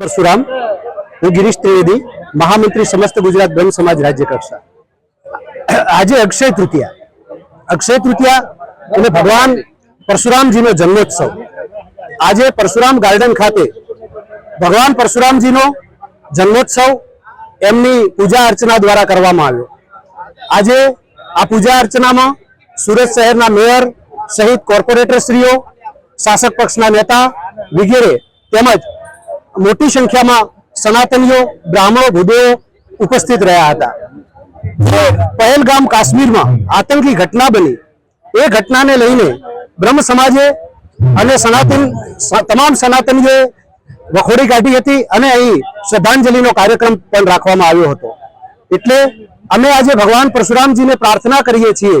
પરશુરામ, હું ગિરીશ ત્રિવેદી, મહામંત્રી સમસ્ત ગુજરાત બ્રહ્મ સમાજ રાજ્ય કક્ષા. આજે અક્ષય તૃતીયા. અક્ષય તૃતીયા અને ભગવાન પરશુરામજીનો જન્મોત્સવ. આજે પરશુરામ ગાર્ડન ખાતે ભગવાન પરશુરામજીનો જન્મોત્સવ એમની પૂજા અર્ચના દ્વારા કરવામાં આવ્યો. આજે આ પૂજા અર્ચનામાં સુરત શહેરના મેયર સહિત કોર્પોરેટરશ્રીઓ, શાસક પક્ષના નેતા વગેરે તેમજ મોટી સંખ્યામાં સનાતનીઓ, બ્રાહ્મણો, ભૂદેવો ઉપસ્થિત રહ્યા હતા. જે પહેલગામ કાશ્મીરમાં આતંકી ઘટના બની. એ ઘટનાને લઈને બ્રહ્મ સમાજે અને સનાતન તમામ સનાતનીઓએ વખોડી કાઢી હતી અને અહીં શ્રદ્ધાંજલિનો કાર્યક્રમ પણ રાખવામાં આવ્યો હતો. એટલે અમે આજે ભગવાન પરશુરામજીને પ્રાર્થના કરીએ છીએ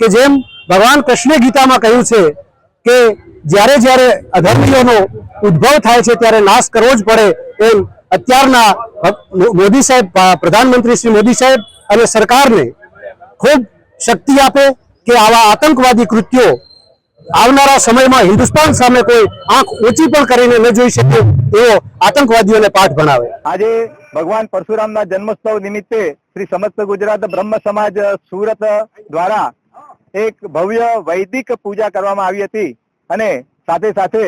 કે જેમ ભગવાન કૃષ્ણે ગીતામાં કહ્યું છે કે જ્યારે જ્યારે અધર્મીઓનો ઉદ્ભવ થાય છે ત્યારે નાશ કરવો જ પડે એમ અત્યારના મોદી સાહેબ પ્રધાનમંત્રી શ્રી મોદી સાહેબ અને સરકારને ખૂબ શક્તિ આપે કે આવા આતંકવાદી કૃત્યો આવનારા સમયમાં હિન્દુસ્તાન સામે કોઈ આંખ ઊંચી પણ કરીને ન જોઈ શકે એવો આતંકવાદીઓને પાઠ ભણાવે. આજે ભગવાન પરશુરામના જન્મોત્સવ નિમિત્તે શ્રી સમસ્ત ગુજરાત બ્રહ્મ સમાજ સુરત દ્વારા એક ભવ્ય વૈદિક પૂજા કરવામાં આવી હતી. અને સાથે સાથે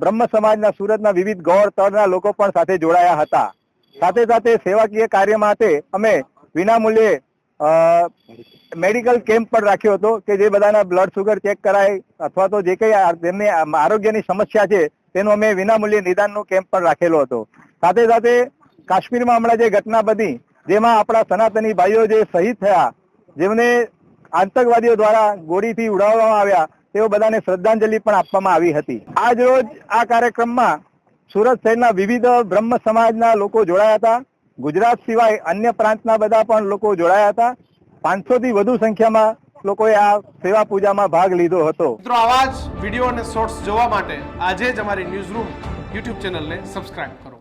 બ્રહ્મ સમાજના સુરતના વિવિધ ગૌર તળના લોકો પણ સાથે જોડાયા હતા. સાથે સાથે સેવાકીય કાર્ય માટે અમે વિનામૂલ્યે મેડિકલ કેમ્પ પણ રાખ્યો હતો કે જે બધાના બ્લડ સુગર ચેક કરાય અથવા તો જે કંઈ તેમની આરોગ્યની સમસ્યા છે તેનું અમે વિનામૂલ્યે નિદાનનો કેમ્પ પણ રાખેલો હતો. સાથે સાથે કાશ્મીરમાં હમણાં જે ઘટના બની, જેમાં આપણા સનાતની ભાઈઓ જે શહીદ થયા, જેમને આતંકવાદીઓ દ્વારા ગોળીથી ઉડાવવામાં આવ્યા તેઓ બધાને શ્રદ્ધાંજલિ પણ આપવામાં આવી હતી. આજ રોજ આ કાર્યક્રમમાં સુરત શહેરના વિવિધ બ્રહ્મ સમાજના લોકો જોડાયા હતા. ગુજરાત સિવાય અન્ય પ્રાંતના બધા પણ લોકો જોડાયા હતા. પાંચસો થી વધુ સંખ્યામાં લોકોએ આ સેવા પૂજામાં ભાગ લીધો હતો. મિત્રો, આવા જ વીડિયો અને શોર્ટ્સ જોવા માટે આજે જ અમારી ન્યૂઝ રૂમ યુટ્યુબ ચેનલને સબસ્ક્રાઇબ કરો.